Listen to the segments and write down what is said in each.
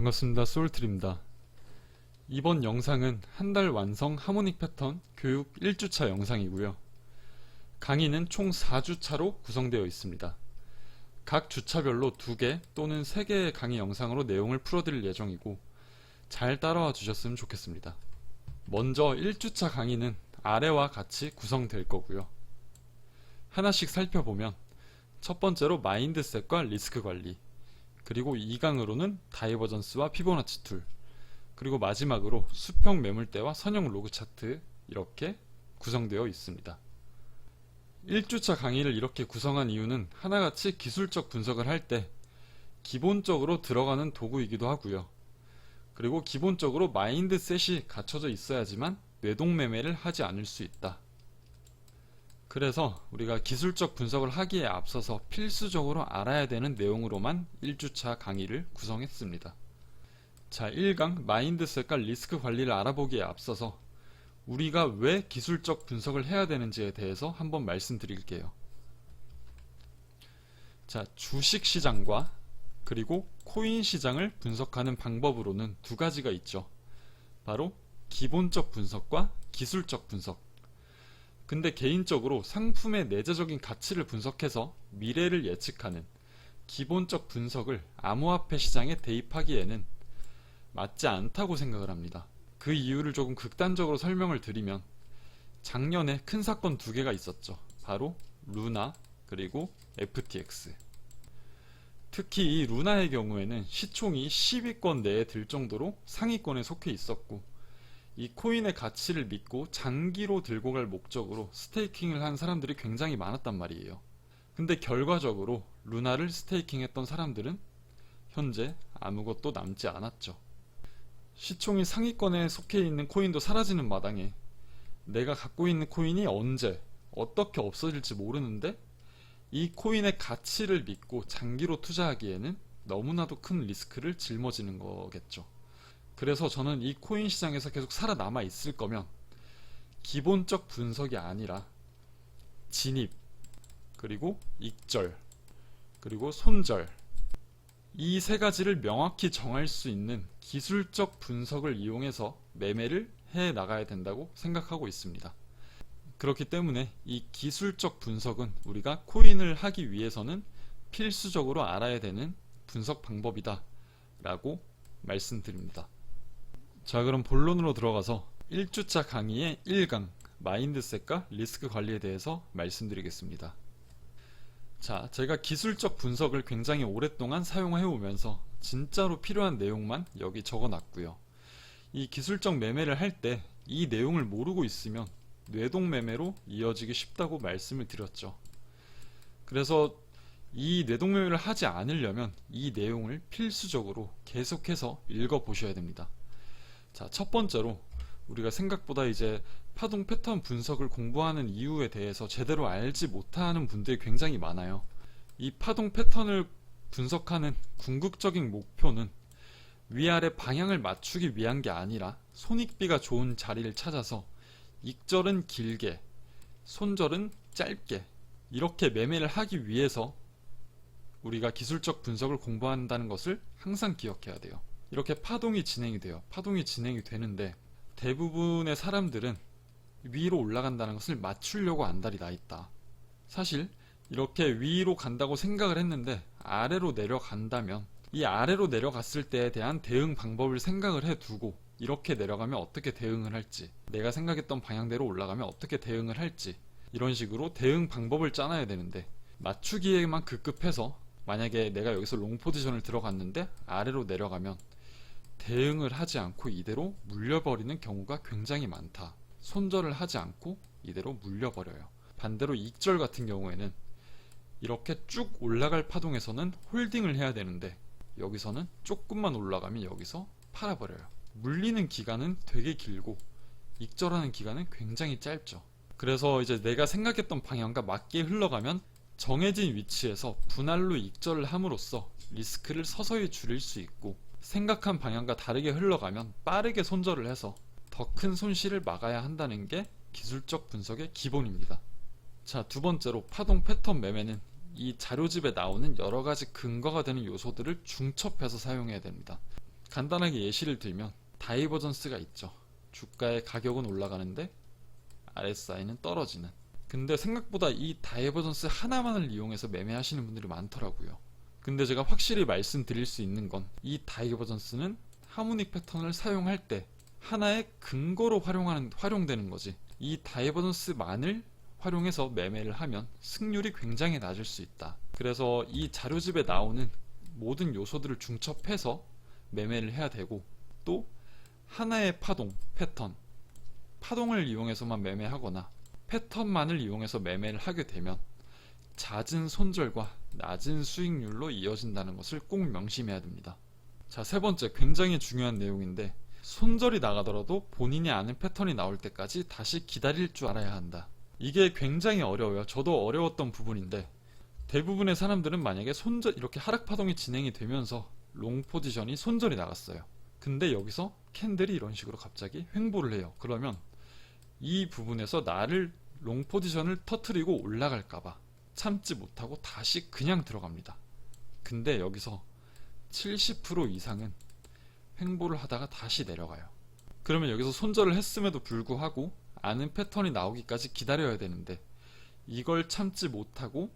반갑습니다. 소울트리입니다. 이번 영상은 한 달 완성 하모닉 패턴 교육 1주차 영상이고요. 강의는 총 4주차로 구성되어 있습니다. 각 주차별로 2개 또는 3개의 강의 영상으로 내용을 풀어드릴 예정이고 잘 따라와 주셨으면 좋겠습니다. 먼저 1주차 강의는 아래와 같이 구성될 거고요. 하나씩 살펴보면 첫 번째로 마인드셋과 리스크 관리 그리고 2강으로는 다이버전스와 피보나치 툴 그리고 마지막으로 수평 매물대와 선형 로그 차트 이렇게 구성되어 있습니다. 1주차 강의를 이렇게 구성한 이유는 하나같이 기술적 분석을 할 때 기본적으로 들어가는 도구이기도 하고요. 그리고 기본적으로 마인드셋이 갖춰져 있어야지만 뇌동매매를 하지 않을 수 있다. 그래서 우리가 기술적 분석을 하기에 앞서서 필수적으로 알아야 되는 내용으로만 1주차 강의를 구성했습니다. 자, 1강 마인드셋과 리스크 관리를 알아보기에 앞서서 우리가 왜 기술적 분석을 해야 되는지에 대해서 한번 말씀드릴게요. 자, 주식 시장과 그리고 코인 시장을 분석하는 방법으로는 두 가지가 있죠. 바로 기본적 분석과 기술적 분석. 근데 개인적으로 상품의 내재적인 가치를 분석해서 미래를 예측하는 기본적 분석을 암호화폐 시장에 대입하기에는 맞지 않다고 생각을 합니다. 그 이유를 조금 극단적으로 설명을 드리면 작년에 큰 사건 두 개가 있었죠. 바로 루나 그리고 FTX. 특히 이 루나의 경우에는 시총이 10위권 내에 들 정도로 상위권에 속해 있었고 이 코인의 가치를 믿고 장기로 들고 갈 목적으로 스테이킹을 한 사람들이 굉장히 많았단 말이에요. 근데 결과적으로 루나를 스테이킹했던 사람들은 현재 아무것도 남지 않았죠. 시총이 상위권에 속해 있는 코인도 사라지는 마당에 내가 갖고 있는 코인이 언제 어떻게 없어질지 모르는데 이 코인의 가치를 믿고 장기로 투자하기에는 너무나도 큰 리스크를 짊어지는 거겠죠. 그래서 저는 이 코인 시장에서 계속 살아남아 있을 거면 기본적 분석이 아니라 진입, 그리고 익절, 그리고 손절 이 세 가지를 명확히 정할 수 있는 기술적 분석을 이용해서 매매를 해 나가야 된다고 생각하고 있습니다. 그렇기 때문에 이 기술적 분석은 우리가 코인을 하기 위해서는 필수적으로 알아야 되는 분석 방법이다 라고 말씀드립니다. 자 그럼 본론으로 들어가서 1주차 강의의 1강 마인드셋과 리스크 관리에 대해서 말씀드리겠습니다. 자 제가 기술적 분석을 굉장히 오랫동안 사용해 오면서 진짜로 필요한 내용만 여기 적어 놨고요. 이 기술적 매매를 할 때 이 내용을 모르고 있으면 뇌동 매매로 이어지기 쉽다고 말씀을 드렸죠. 그래서 이 뇌동 매매를 하지 않으려면 이 내용을 필수적으로 계속해서 읽어 보셔야 됩니다. 자, 첫 번째로 우리가 생각보다 이제 파동 패턴 분석을 공부하는 이유에 대해서 제대로 알지 못하는 분들이 굉장히 많아요. 이 파동 패턴을 분석하는 궁극적인 목표는 위아래 방향을 맞추기 위한 게 아니라 손익비가 좋은 자리를 찾아서 익절은 길게, 손절은 짧게 이렇게 매매를 하기 위해서 우리가 기술적 분석을 공부한다는 것을 항상 기억해야 돼요. 이렇게 파동이 진행이 돼요. 파동이 진행이 되는데 대부분의 사람들은 위로 올라간다는 것을 맞추려고 안달이 나 있다. 사실 이렇게 위로 간다고 생각을 했는데 아래로 내려간다면 이 아래로 내려갔을 때에 대한 대응 방법을 생각을 해 두고 이렇게 내려가면 어떻게 대응을 할지 내가 생각했던 방향대로 올라가면 어떻게 대응을 할지 이런 식으로 대응 방법을 짜놔야 되는데 맞추기에만 급급해서 만약에 내가 여기서 롱 포지션을 들어갔는데 아래로 내려가면 대응을 하지 않고 이대로 물려버리는 경우가 굉장히 많다. 손절을 하지 않고 이대로 물려버려요. 반대로 익절 같은 경우에는 이렇게 쭉 올라갈 파동에서는 홀딩을 해야 되는데 여기서는 조금만 올라가면 여기서 팔아버려요. 물리는 기간은 되게 길고 익절하는 기간은 굉장히 짧죠. 그래서 이제 내가 생각했던 방향과 맞게 흘러가면 정해진 위치에서 분할로 익절을 함으로써 리스크를 서서히 줄일 수 있고 생각한 방향과 다르게 흘러가면 빠르게 손절을 해서 더 큰 손실을 막아야 한다는 게 기술적 분석의 기본입니다. 자, 두 번째로 파동 패턴 매매는 이 자료집에 나오는 여러 가지 근거가 되는 요소들을 중첩해서 사용해야 됩니다. 간단하게 예시를 들면 다이버전스가 있죠. 주가의 가격은 올라가는데 RSI는 떨어지는. 근데 생각보다 이 다이버전스 하나만을 이용해서 매매하시는 분들이 많더라고요. 근데 제가 확실히 말씀드릴 수 있는 건 이 다이버전스는 하모닉 패턴을 사용할 때 하나의 근거로 활용하는 활용되는 거지. 이 다이버전스만을 활용해서 매매를 하면 승률이 굉장히 낮을 수 있다. 그래서 이 자료집에 나오는 모든 요소들을 중첩해서 매매를 해야 되고 또 하나의 파동, 패턴, 파동을 이용해서만 매매하거나 패턴만을 이용해서 매매를 하게 되면 잦은 손절과 낮은 수익률로 이어진다는 것을 꼭 명심해야 됩니다. 자, 세 번째 굉장히 중요한 내용인데 손절이 나가더라도 본인이 아는 패턴이 나올 때까지 다시 기다릴 줄 알아야 한다. 이게 굉장히 어려워요. 저도 어려웠던 부분인데 대부분의 사람들은 만약에 손절 이렇게 하락 파동이 진행이 되면서 롱 포지션이 손절이 나갔어요. 근데 여기서 캔들이 이런 식으로 갑자기 횡보를 해요. 그러면 이 부분에서 나를 롱 포지션을 터트리고 올라갈까봐 참지 못하고 다시 그냥 들어갑니다. 근데 여기서 70% 이상은 횡보를 하다가 다시 내려가요. 그러면 여기서 손절을 했음에도 불구하고 아는 패턴이 나오기까지 기다려야 되는데 이걸 참지 못하고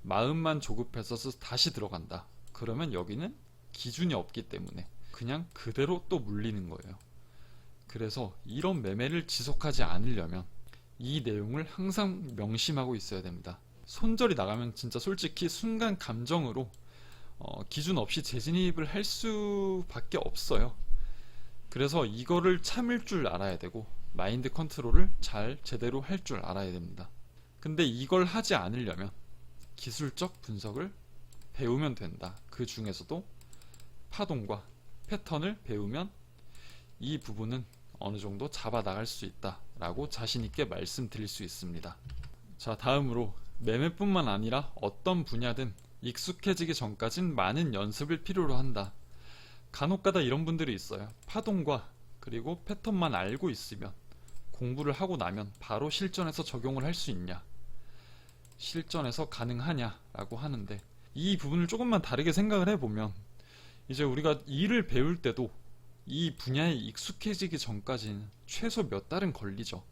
마음만 조급해서 다시 들어간다. 그러면 여기는 기준이 없기 때문에 그냥 그대로 또 물리는 거예요. 그래서 이런 매매를 지속하지 않으려면 이 내용을 항상 명심하고 있어야 됩니다. 손절이 나가면 진짜 솔직히 순간 감정으로 어, 기준 없이 재진입을 할 수밖에 없어요. 그래서 이거를 참을 줄 알아야 되고 마인드 컨트롤을 잘 제대로 할 줄 알아야 됩니다. 근데 이걸 하지 않으려면 기술적 분석을 배우면 된다. 그 중에서도 파동과 패턴을 배우면 이 부분은 어느 정도 잡아 나갈 수 있다 라고 자신 있게 말씀드릴 수 있습니다. 자, 다음으로 매매뿐만 아니라 어떤 분야든 익숙해지기 전까진 많은 연습을 필요로 한다. 간혹가다 이런 분들이 있어요. 파동과 그리고 패턴만 알고 있으면 공부를 하고 나면 바로 실전에서 적용을 할 수 있냐? 실전에서 가능하냐 라고 하는데 이 부분을 조금만 다르게 생각을 해보면 이제 우리가 일을 배울 때도 이 분야에 익숙해지기 전까지는 최소 몇 달은 걸리죠.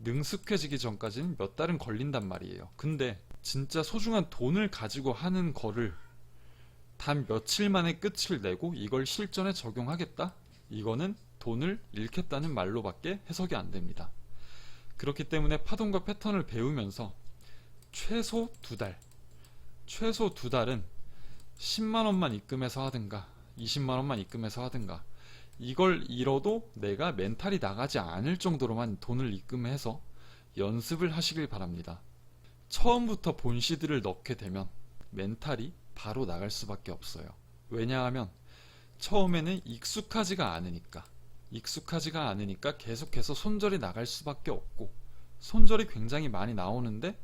능숙해지기 전까지는 몇 달은 걸린단 말이에요. 근데 진짜 소중한 돈을 가지고 하는 거를 단 며칠 만에 끝을 내고 이걸 실전에 적용하겠다? 이거는 돈을 잃겠다는 말로밖에 해석이 안 됩니다. 그렇기 때문에 파동과 패턴을 배우면서 최소 두 달, 최소 두 달은 10만원만 입금해서 하든가 20만원만 입금해서 하든가 이걸 잃어도 내가 멘탈이 나가지 않을 정도로만 돈을 입금해서 연습을 하시길 바랍니다. 처음부터 본시드를 넣게 되면 멘탈이 바로 나갈 수밖에 없어요. 왜냐하면 처음에는 익숙하지가 않으니까 익숙하지가 않으니까 계속해서 손절이 나갈 수밖에 없고 손절이 굉장히 많이 나오는데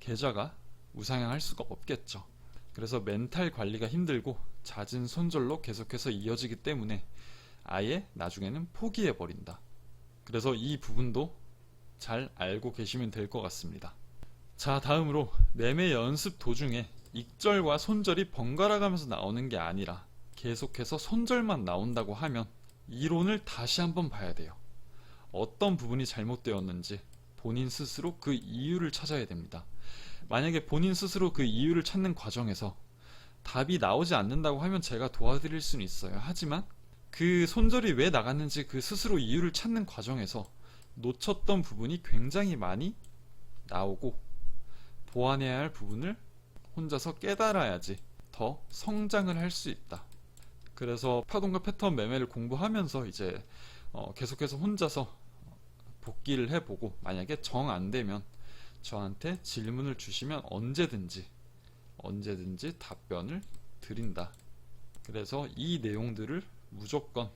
계좌가 우상향할 수가 없겠죠. 그래서 멘탈 관리가 힘들고 잦은 손절로 계속해서 이어지기 때문에 아예 나중에는 포기해 버린다. 그래서 이 부분도 잘 알고 계시면 될 것 같습니다. 자, 다음으로 매매 연습 도중에 익절과 손절이 번갈아 가면서 나오는 게 아니라 계속해서 손절만 나온다고 하면 이론을 다시 한번 봐야 돼요. 어떤 부분이 잘못되었는지 본인 스스로 그 이유를 찾아야 됩니다. 만약에 본인 스스로 그 이유를 찾는 과정에서 답이 나오지 않는다고 하면 제가 도와드릴 수는 있어요. 하지만 그 손절이 왜 나갔는지 그 스스로 이유를 찾는 과정에서 놓쳤던 부분이 굉장히 많이 나오고 보완해야 할 부분을 혼자서 깨달아야지 더 성장을 할 수 있다. 그래서 파동과 패턴 매매를 공부하면서 이제 어 계속해서 혼자서 복기를 해보고 만약에 정 안 되면 저한테 질문을 주시면 언제든지 언제든지 답변을 드린다. 그래서 이 내용들을 무조건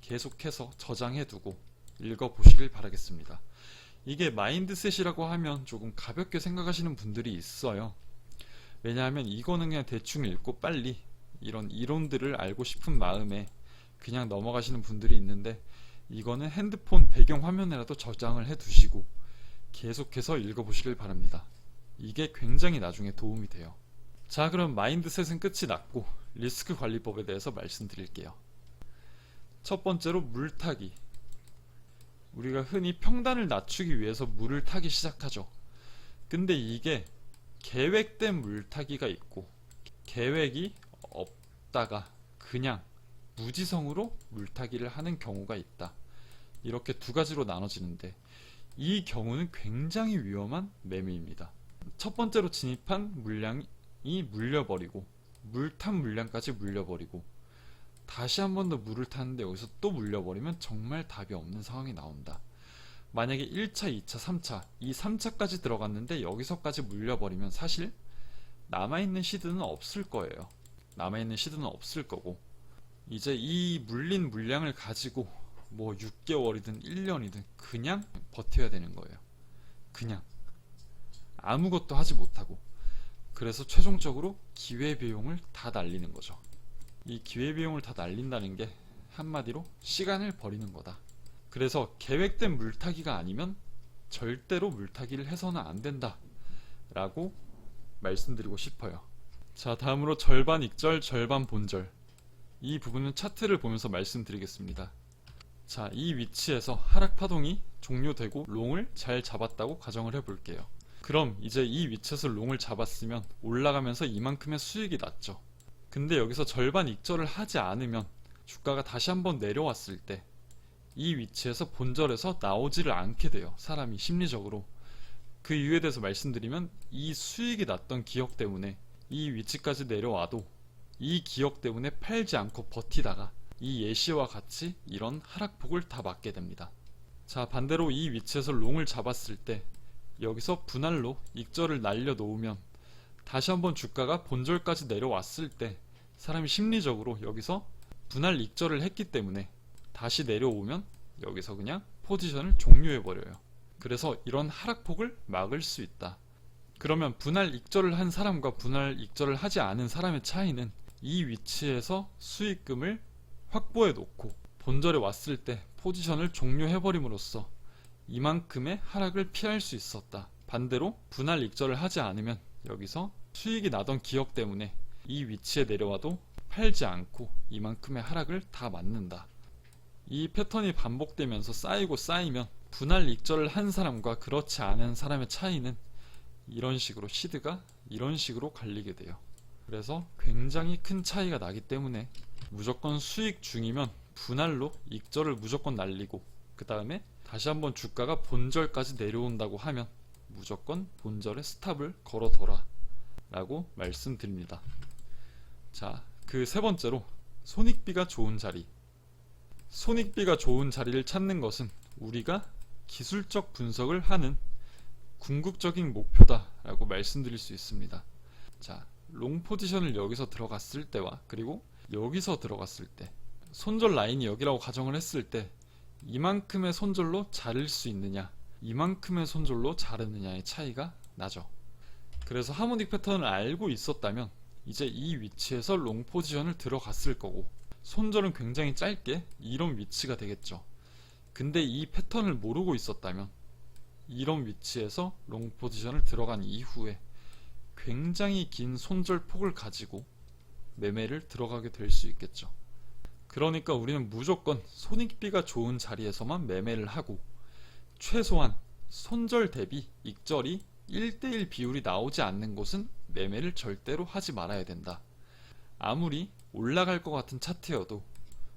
계속해서 저장해 두고 읽어 보시길 바라겠습니다. 이게 마인드셋이라고 하면 조금 가볍게 생각하시는 분들이 있어요. 왜냐하면 이거는 그냥 대충 읽고 빨리 이런 이론들을 알고 싶은 마음에 그냥 넘어가시는 분들이 있는데 이거는 핸드폰 배경 화면에라도 저장을 해 두시고 계속해서 읽어 보시길 바랍니다. 이게 굉장히 나중에 도움이 돼요. 자, 그럼 마인드셋은 끝이 났고 리스크 관리법에 대해서 말씀드릴게요. 첫 번째로 물타기. 우리가 흔히 평단을 낮추기 위해서 물을 타기 시작하죠. 근데 이게 계획된 물타기가 있고 계획이 없다가 그냥 무지성으로 물타기를 하는 경우가 있다. 이렇게 두 가지로 나눠지는데 이 경우는 굉장히 위험한 매매입니다. 첫 번째로 진입한 물량이 물려버리고 물 탄 물량까지 물려버리고 다시 한 번 더 물을 타는데 여기서 또 물려버리면 정말 답이 없는 상황이 나온다. 만약에 1차, 2차, 3차 이 3차까지 들어갔는데 여기서까지 물려버리면 사실 남아있는 시드는 없을 거예요. 남아있는 시드는 없을 거고 이제 이 물린 물량을 가지고 뭐 6개월이든 1년이든 그냥 버텨야 되는 거예요. 그냥 아무것도 하지 못하고 그래서 최종적으로 기회비용을 다 날리는 거죠. 이 기회비용을 다 날린다는 게 한마디로 시간을 버리는 거다. 그래서 계획된 물타기가 아니면 절대로 물타기를 해서는 안 된다. 라고 말씀드리고 싶어요. 자, 다음으로 절반 익절, 절반 본절. 이 부분은 차트를 보면서 말씀드리겠습니다. 자, 이 위치에서 하락 파동이 종료되고 롱을 잘 잡았다고 가정을 해볼게요. 그럼 이제 이 위치에서 롱을 잡았으면 올라가면서 이만큼의 수익이 났죠. 근데 여기서 절반 익절을 하지 않으면 주가가 다시 한번 내려왔을 때 이 위치에서 본절에서 나오지를 않게 돼요. 사람이 심리적으로. 그 이유에 대해서 말씀드리면 이 수익이 났던 기억 때문에 이 위치까지 내려와도 이 기억 때문에 팔지 않고 버티다가 이 예시와 같이 이런 하락폭을 다 맞게 됩니다. 자, 반대로 이 위치에서 롱을 잡았을 때 여기서 분할로 익절을 날려 놓으면 다시 한번 주가가 본절까지 내려왔을 때 사람이 심리적으로 여기서 분할 익절을 했기 때문에 다시 내려오면 여기서 그냥 포지션을 종료해 버려요. 그래서 이런 하락폭을 막을 수 있다. 그러면 분할 익절을 한 사람과 분할 익절을 하지 않은 사람의 차이는 이 위치에서 수익금을 확보해 놓고 본절에 왔을 때 포지션을 종료해 버림으로써 이만큼의 하락을 피할 수 있었다. 반대로 분할 익절을 하지 않으면 여기서 수익이 나던 기억 때문에 이 위치에 내려와도 팔지 않고 이만큼의 하락을 다 맞는다. 이 패턴이 반복되면서 쌓이고 쌓이면 분할 익절을 한 사람과 그렇지 않은 사람의 차이는 이런 식으로 시드가 이런 식으로 갈리게 돼요. 그래서 굉장히 큰 차이가 나기 때문에 무조건 수익 중이면 분할로 익절을 무조건 날리고 그 다음에 다시 한번 주가가 본절까지 내려온다고 하면 무조건 본절에 스탑을 걸어둬라 라고 말씀드립니다. 자, 그 세 번째로 손익비가 좋은 자리. 손익비가 좋은 자리를 찾는 것은 우리가 기술적 분석을 하는 궁극적인 목표다라고 말씀드릴 수 있습니다. 자, 롱 포지션을 여기서 들어갔을 때와 그리고 여기서 들어갔을 때 손절 라인이 여기라고 가정을 했을 때 이만큼의 손절로 자를 수 있느냐 이만큼의 손절로 자르느냐의 차이가 나죠. 그래서 하모닉 패턴을 알고 있었다면 이제 이 위치에서 롱 포지션을 들어갔을 거고 손절은 굉장히 짧게 이런 위치가 되겠죠. 근데 이 패턴을 모르고 있었다면 이런 위치에서 롱 포지션을 들어간 이후에 굉장히 긴 손절 폭을 가지고 매매를 들어가게 될 수 있겠죠. 그러니까 우리는 무조건 손익비가 좋은 자리에서만 매매를 하고 최소한 손절 대비 익절이 1대1 비율이 나오지 않는 곳은 매매를 절대로 하지 말아야 된다. 아무리 올라갈 것 같은 차트여도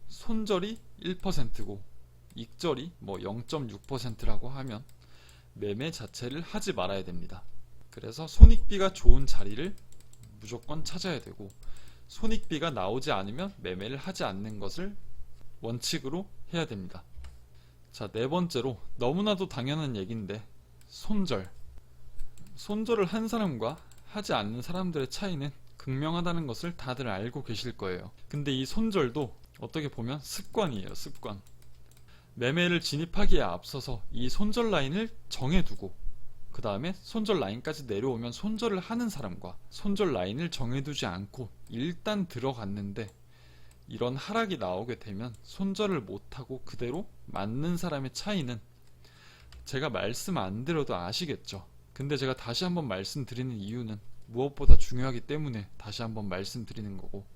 손절이 1%고 익절이 뭐 0.6%라고 하면 매매 자체를 하지 말아야 됩니다. 그래서 손익비가 좋은 자리를 무조건 찾아야 되고 손익비가 나오지 않으면 매매를 하지 않는 것을 원칙으로 해야 됩니다. 자, 네 번째로 너무나도 당연한 얘기인데 손절. 손절을 한 사람과 하지 않는 사람들의 차이는 극명하다는 것을 다들 알고 계실 거예요. 근데 이 손절도 어떻게 보면 습관이에요, 습관. 매매를 진입하기에 앞서서 이 손절 라인을 정해두고 그 다음에 손절 라인까지 내려오면 손절을 하는 사람과 손절 라인을 정해두지 않고 일단 들어갔는데 이런 하락이 나오게 되면 손절을 못하고 그대로 맞는 사람의 차이는 제가 말씀 안 드려도 아시겠죠. 근데 제가 다시 한번 말씀드리는 이유는 무엇보다 중요하기 때문에 다시 한번 말씀드리는 거고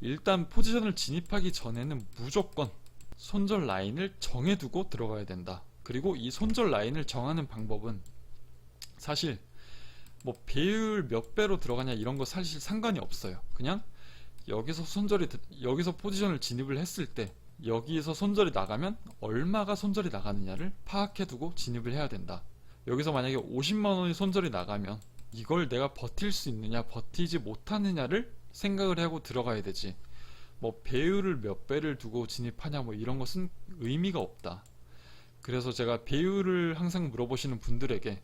일단 포지션을 진입하기 전에는 무조건 손절 라인을 정해두고 들어가야 된다. 그리고 이 손절 라인을 정하는 방법은 사실 뭐 배율 몇 배로 들어가냐 이런 거 사실 상관이 없어요. 그냥 여기서 손절이 드- 여기서 포지션을 진입을 했을 때 여기에서 손절이 나가면 얼마가 손절이 나가느냐를 파악해두고 진입을 해야 된다. 여기서 만약에 50만 원이 손절이 나가면 이걸 내가 버틸 수 있느냐 버티지 못하느냐를 생각을 하고 들어가야 되지. 뭐 배율을 몇 배를 두고 진입하냐 뭐 이런 것은 의미가 없다. 그래서 제가 배율을 항상 물어보시는 분들에게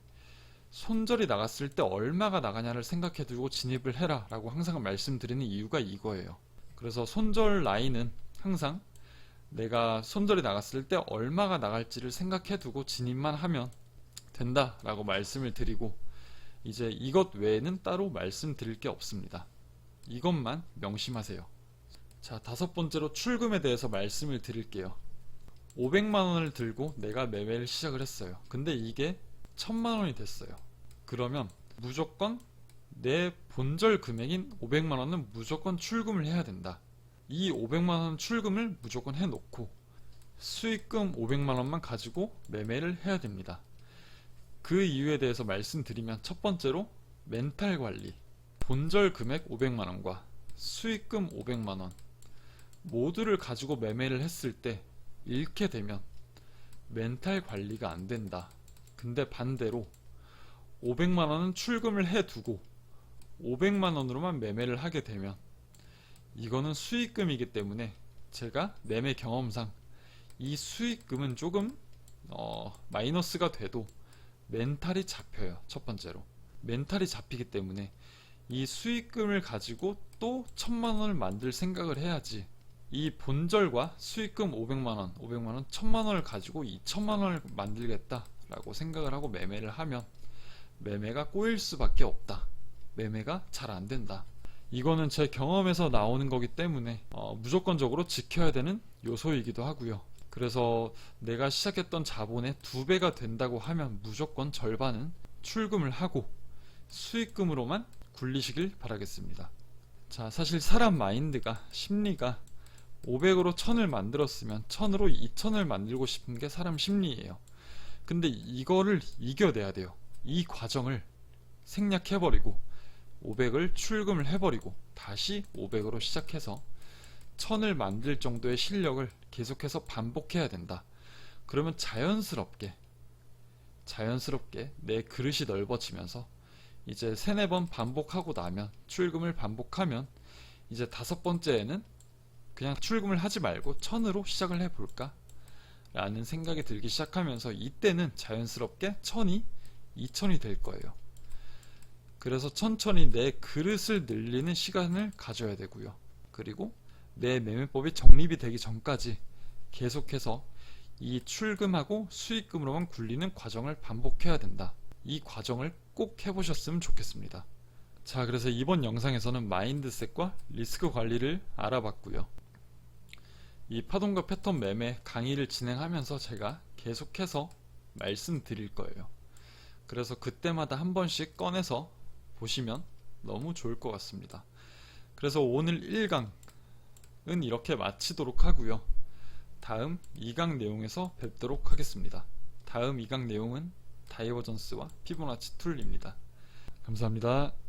손절이 나갔을 때 얼마가 나가냐를 생각해 두고 진입을 해라 라고 항상 말씀드리는 이유가 이거예요. 그래서 손절 라인은 항상 내가 손절이 나갔을 때 얼마가 나갈지를 생각해 두고 진입만 하면 된다 라고 말씀을 드리고 이제 이것 외에는 따로 말씀드릴 게 없습니다. 이것만 명심하세요. 자, 다섯 번째로 출금에 대해서 말씀을 드릴게요. 500만 원을 들고 내가 매매를 시작을 했어요. 근데 이게 1000만 원이 됐어요. 그러면 무조건 내 본절 금액인 500만 원은 무조건 출금을 해야 된다. 이 500만 원 출금을 무조건 해놓고 수익금 500만 원만 가지고 매매를 해야 됩니다. 그 이유에 대해서 말씀드리면 첫 번째로 멘탈 관리. 본절 금액 500만 원과 수익금 500만 원 모두를 가지고 매매를 했을 때 잃게 되면 멘탈 관리가 안 된다. 근데 반대로 500만 원은 출금을 해 두고 500만 원으로만 매매를 하게 되면 이거는 수익금이기 때문에 제가 매매 경험상 이 수익금은 조금 어, 마이너스가 돼도 멘탈이 잡혀요. 첫 번째로. 멘탈이 잡히기 때문에 이 수익금을 가지고 또 천만 원을 만들 생각을 해야지. 이 본절과 수익금 500만 원, 500만 원, 1000만 원을 가지고 이 1000만 원을 만들겠다 라고 생각을 하고 매매를 하면 매매가 꼬일 수밖에 없다. 매매가 잘 안 된다. 이거는 제 경험에서 나오는 거기 때문에 어, 무조건적으로 지켜야 되는 요소이기도 하고요. 그래서 내가 시작했던 자본의 두 배가 된다고 하면 무조건 절반은 출금을 하고 수익금으로만 굴리시길 바라겠습니다. 자, 사실 사람 마인드가 심리가 500으로 1000을 만들었으면 1000으로 2000을 만들고 싶은 게 사람 심리예요. 근데 이거를 이겨내야 돼요. 이 과정을 생략해버리고 500을 출금을 해버리고 다시 500으로 시작해서 1000을 만들 정도의 실력을 계속해서 반복해야 된다. 그러면 자연스럽게 자연스럽게 내 그릇이 넓어지면서 이제 세네 번 반복하고 나면 출금을 반복하면 이제 다섯 번째에는 그냥 출금을 하지 말고 천으로 시작을 해볼까? 라는 생각이 들기 시작하면서 이때는 자연스럽게 천이 2천이 될 거예요. 그래서 천천히 내 그릇을 늘리는 시간을 가져야 되고요. 그리고 내 매매법이 정립이 되기 전까지 계속해서 이 출금하고 수익금으로만 굴리는 과정을 반복해야 된다. 이 과정을 꼭 해보셨으면 좋겠습니다. 자, 그래서 이번 영상에서는 마인드셋과 리스크 관리를 알아봤고요. 이 파동과 패턴 매매 강의를 진행하면서 제가 계속해서 말씀드릴 거예요. 그래서 그때마다 한 번씩 꺼내서 보시면 너무 좋을 것 같습니다. 그래서 오늘 1강은 이렇게 마치도록 하고요. 다음 2강 내용에서 뵙도록 하겠습니다. 다음 2강 내용은 다이버전스와 피보나치 툴입니다. 감사합니다.